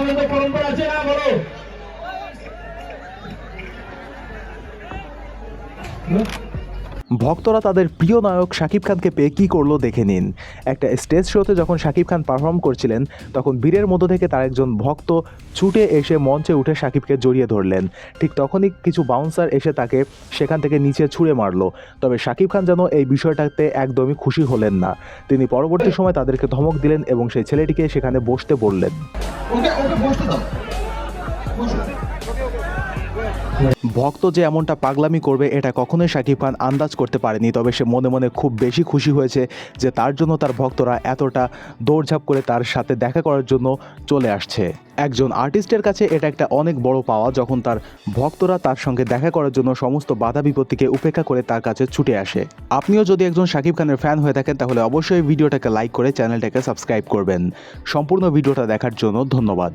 સમય તો પરંપરા છે ના બોલો Huh? ভক্তরা তাদের প্রিয় নায়ক শাকিব খানকে পেয়ে কী করল দেখে নিন। একটা স্টেজ শোতে যখন শাকিব খান পারফর্ম করছিলেন, তখন বীরের মধ্য থেকে তার একজন ভক্ত ছুটে এসে মঞ্চে উঠে শাকিবকে জড়িয়ে ধরলেন। ঠিক তখনই কিছু বাউন্সার এসে তাকে সেখান থেকে নিচে ছুঁড়ে মারলো। তবে শাকিব খান যেন এই বিষয়টাতে একদমই খুশি হলেন না। তিনি পরবর্তী সময় তাদেরকে ধমক দিলেন এবং সেই ছেলেটিকে সেখানে বসতে বললেন। ভক্ত যে এমনটা পাগলামি করবে, এটা কখনোই শাকিব খান আন্দাজ করতে পারেনি। তবে সে মনে মনে খুব বেশি খুশি হয়েছে যে তার জন্য তার ভক্তরা এতটা দৌড়ঝাঁপ করে তার সাথে দেখা করার জন্য চলে আসছে। একজন আর্টিস্টের কাছে এটা একটা অনেক বড় পাওয়া, যখন তার ভক্তরা তার সঙ্গে দেখা করার জন্য সমস্ত বাধা বিপত্তিকে উপেক্ষা করে তার কাছে ছুটে আসে। আপনিও যদি একজন শাকিব খানের ফ্যান হয়ে থাকেন, তাহলে অবশ্যই ভিডিওটাকে লাইক করে চ্যানেলটাকে সাবস্ক্রাইব করবেন। সম্পূর্ণ ভিডিওটা দেখার জন্য ধন্যবাদ।